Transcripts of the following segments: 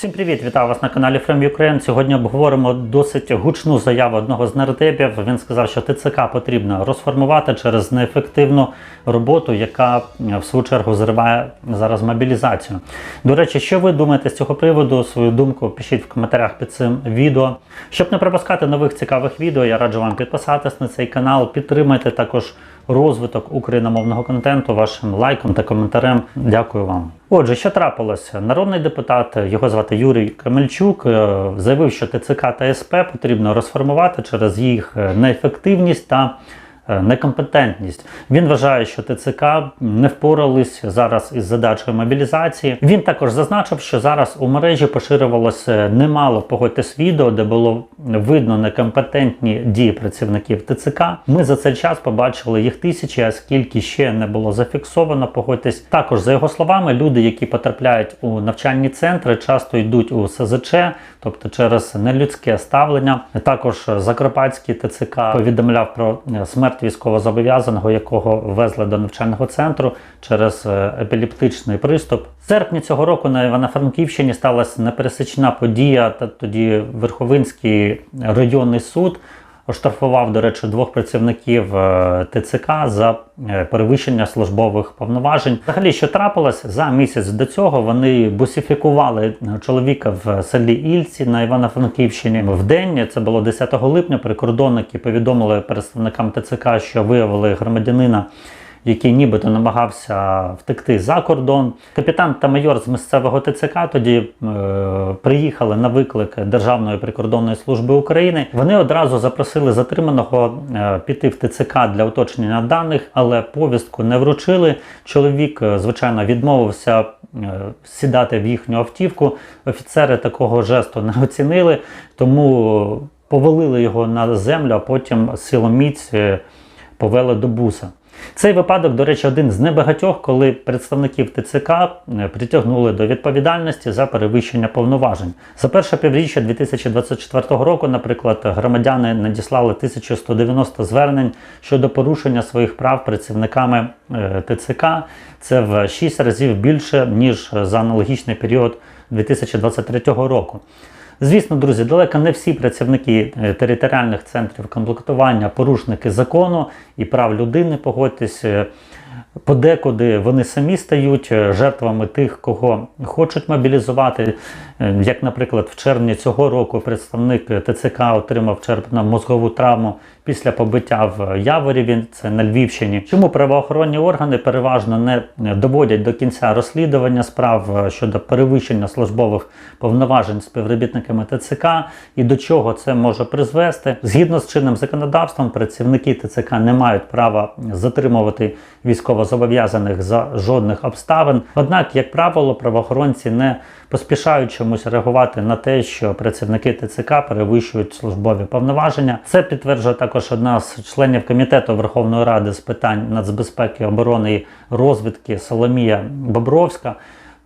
Всім привіт! Вітаю вас на каналі From Ukraine. Сьогодні обговоримо досить гучну заяву одного з нардепів. Він сказав, що ТЦК потрібно розформувати через неефективну роботу, яка в свою чергу зриває зараз мобілізацію. До речі, що ви думаєте з цього приводу? Свою думку пишіть в коментарях під цим відео. Щоб не пропускати нових цікавих відео, я раджу вам підписатись на цей канал, підтримайте також розвиток україномовного контенту вашим лайком та коментарем. Дякую вам. Отже, що трапилося? Народний депутат, його звати Юрій Камельчук, е, заявив, що ТЦК та СП потрібно розформувати через їх е, неефективність та некомпетентність. Він вважає, що ТЦК не впорались зараз із задачою мобілізації. Він також зазначив, що зараз у мережі поширювалося немало погодьтесь відео, де було видно некомпетентні дії працівників ТЦК. Ми за цей час побачили їх тисячі, а скільки ще не було зафіксовано. Погодьтесь. Також за його словами, люди, які потрапляють у навчальні центри, часто йдуть у СЗЧ, тобто через нелюдське ставлення. Також Закарпатський ТЦК повідомляв про е, смерть військовозобов'язаного, якого везли до навчального центру через епіліптичний епілептичний приступ. В серпні цього року на Івано-Франківщині сталася непересічна подія. Тоді Верховинський районний суд оштрафував, до речі, двох працівників е, ТЦК за е, перевищення службових повноважень. Взагалі, що трапилось за місяць до цього, вони бусифікували чоловіка в селі Ільці на Івано-Франківщині. В день це було 10 липня. Прикордонники повідомили представникам ТЦК, що виявили громадянина який нібито намагався втекти за кордон. Капітан та майор з місцевого ТЦК тоді е, приїхали на виклик Державної прикордонної служби України. Вони одразу запросили затриманого е, піти в ТЦК для уточнення даних, але повістку не вручили. Чоловік, е, звичайно, відмовився. е, Сідати в їхню автівку. Офіцери такого жесту не оцінили, тому повалили його на землю, а потім силоміць е, повели до буса. Цей випадок, до речі, один з небагатьох, коли представників ТЦК е, притягнули до відповідальності за перевищення повноважень. За перше півріччя 2024 року, наприклад, громадяни надіслали 1190 звернень щодо порушення своїх прав працівниками е, ТЦК. Це в 6 разів більше ніж за аналогічний період 2023 року. Звісно, друзі, далеко не всі працівники е, територіальних центрів комплектування порушники закону і прав людини, погодьтесь, е, подекуди вони самі стають е, жертвами тих, кого хочуть мобілізувати. Як, наприклад, в червні цього року представник ТЦК отримав черпна мозгову травму після побиття в Яворі, він це на Львівщині. Чому правоохоронні органи переважно не доводять до кінця розслідування справ е, щодо перевищення службових повноважень співробітниками ТЦК і до чого це може призвести? Згідно з чинним законодавством, працівники ТЦК не мають права затримувати військовозобов'язаних за жодних обставин. Однак, як правило, правоохоронці не поспішають чомусь реагувати на те, що працівники ТЦК перевищують службові повноваження. Це підтверджує також одна з членів комітету Верховної Ради з питань нацбезпеки, оборони і розвідки Соломія Бобровська.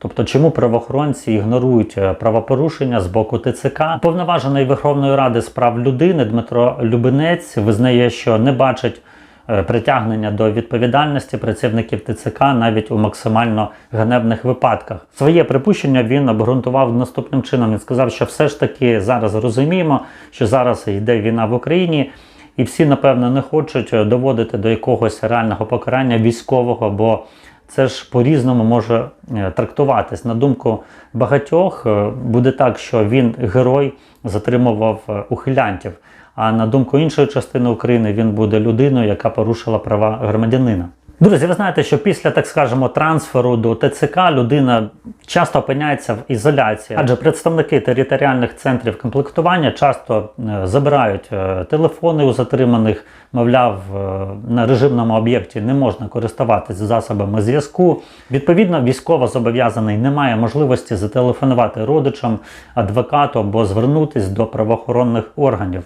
Тобто, чому правоохоронці ігнорують е, правопорушення з боку ТЦК? Повноважений Верховної Ради з прав людини Дмитро Любинець визнає, що не бачить е, притягнення до відповідальності працівників ТЦК навіть у максимально ганебних випадках. Своє припущення він обґрунтував наступним чином. Він сказав, що все ж таки зараз розуміємо, що зараз йде війна в Україні. І всі, напевно, не хочуть е, доводити до якогось реального покарання військового, бо це ж по-різному може е, трактуватись. На думку багатьох, е, буде так, що він герой затримував ухилянтів. А на думку іншої частини України він буде людиною, яка порушила права громадянина. Друзі, ви знаєте, що після, так скажемо, трансферу до ТЦК людина часто опиняється в ізоляції, адже представники територіальних центрів комплектування часто е, забирають е, телефони у затриманих, мовляв, е, на режимному об'єкті не можна користуватись засобами зв'язку. Відповідно, військово зобов'язаний не має можливості зателефонувати родичам, адвокату або звернутись до правоохоронних органів.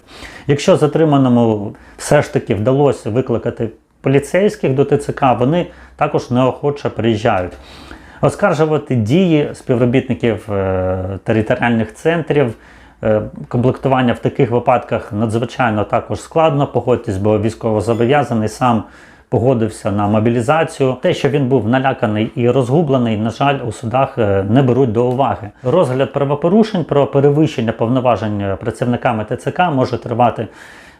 Якщо затриманому все ж таки вдалося викликати поліцейських до ТЦК, вони також неохоче приїжджають. Оскаржувати дії співробітників е, територіальних центрів. е, Комплектування в таких випадках надзвичайно також складно, погодьтесь, бо військовозобов'язаний сам погодився на мобілізацію. Те, що він був наляканий і розгублений, на жаль, у судах е, не беруть до уваги. Розгляд правопорушень про перевищення повноважень працівниками ТЦК може тривати.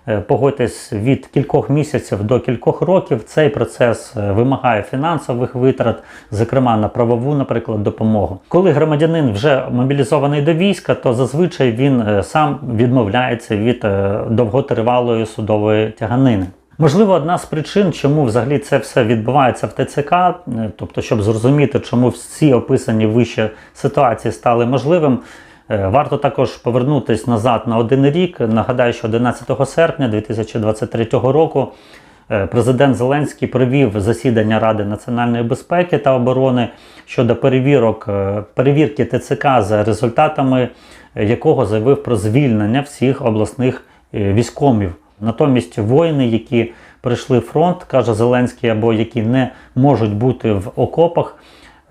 Е, Погодьтесь від кількох місяців до кількох років. Цей процес е, вимагає фінансових витрат, зокрема на правову, наприклад, допомогу. Коли громадянин вже мобілізований до війська, то зазвичай він е, сам відмовляється від довготривалої судової тяганини. Можливо, одна з причин, чому взагалі це все відбувається в ТЦК, тобто, щоб зрозуміти, чому всі описані вище ситуації стали можливим. Е, Варто також повернутись назад на один рік. Нагадаю, що 11 серпня 2023 року е, президент Зеленський провів засідання Ради національної безпеки та оборони щодо перевірок е, перевірки ТЦК за результатами якого заявив про звільнення всіх обласних військомів. Натомість воїни, які прийшли фронт, каже Зеленський, або які не можуть бути в окопах,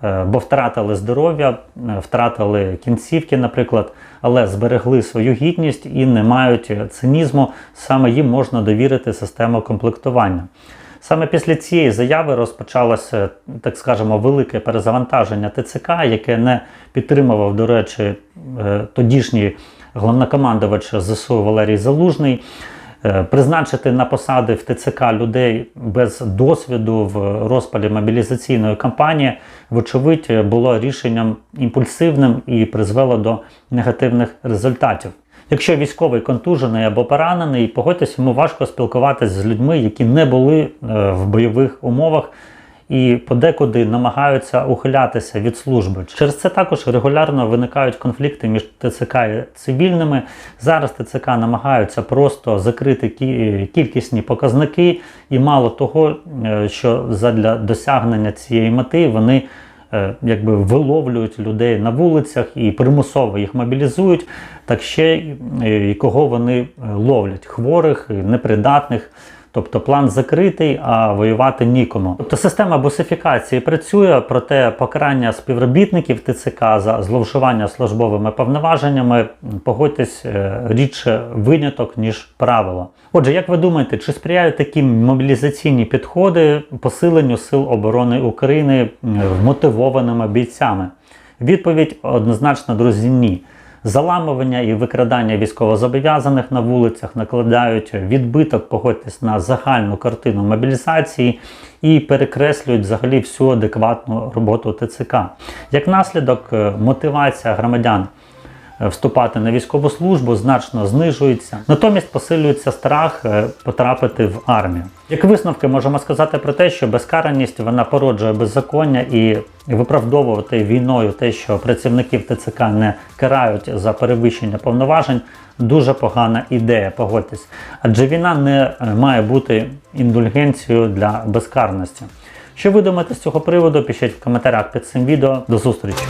бо втратили здоров'я, е, втратили кінцівки, наприклад, але зберегли свою гідність і не мають цинізму, саме їм можна довірити систему комплектування. Саме після цієї заяви розпочалося, так скажемо, велике перезавантаження ТЦК, яке не підтримував, до речі, е, тодішній головнокомандувач ЗСУ Валерій Залужний. Е, Призначити на посади в ТЦК людей без досвіду в розпалі мобілізаційної кампанії, вочевидь, було рішенням імпульсивним і призвело до негативних результатів. Якщо військовий контужений або поранений, погодьтесь, йому важко спілкуватися з людьми, які не були е, в бойових умовах і подекуди намагаються ухилятися від служби. Через це також регулярно виникають конфлікти між ТЦК і цивільними. Зараз ТЦК намагаються просто закрити кі- кількісні показники, і мало того, е, що задля досягнення цієї мети вони е, якби виловлюють людей на вулицях і примусово їх мобілізують, так ще е, і кого вони е, ловлять хворих, непридатних. Тобто план закритий, а воювати нікому. Тобто система босифікації працює, проте покарання співробітників ТЦК за зловживання службовими повноваженнями, погодьтесь, е, рідше виняток, ніж правило. Отже, як ви думаєте, чи сприяють такі мобілізаційні підходи посиленню сил оборони України вмотивованими бійцями? Відповідь однозначно, друзі, ні. Заламування і викрадання військовозобов'язаних на вулицях накладають відбиток, погодьтесь на загальну картину мобілізації і перекреслюють взагалі всю адекватну роботу ТЦК. Як наслідок, е, мотивація громадян вступати на військову службу значно знижується. Натомість посилюється страх е, потрапити в армію. Як висновки можемо сказати про те, що безкараність вона породжує беззаконня і виправдовувати війною те, що працівників ТЦК не карають за перевищення повноважень, дуже погана ідея, погодьтесь. Адже війна не е, має бути індульгенцією для безкарності. Що ви думаєте з цього приводу? Пишіть в коментарях під цим відео. До зустрічі!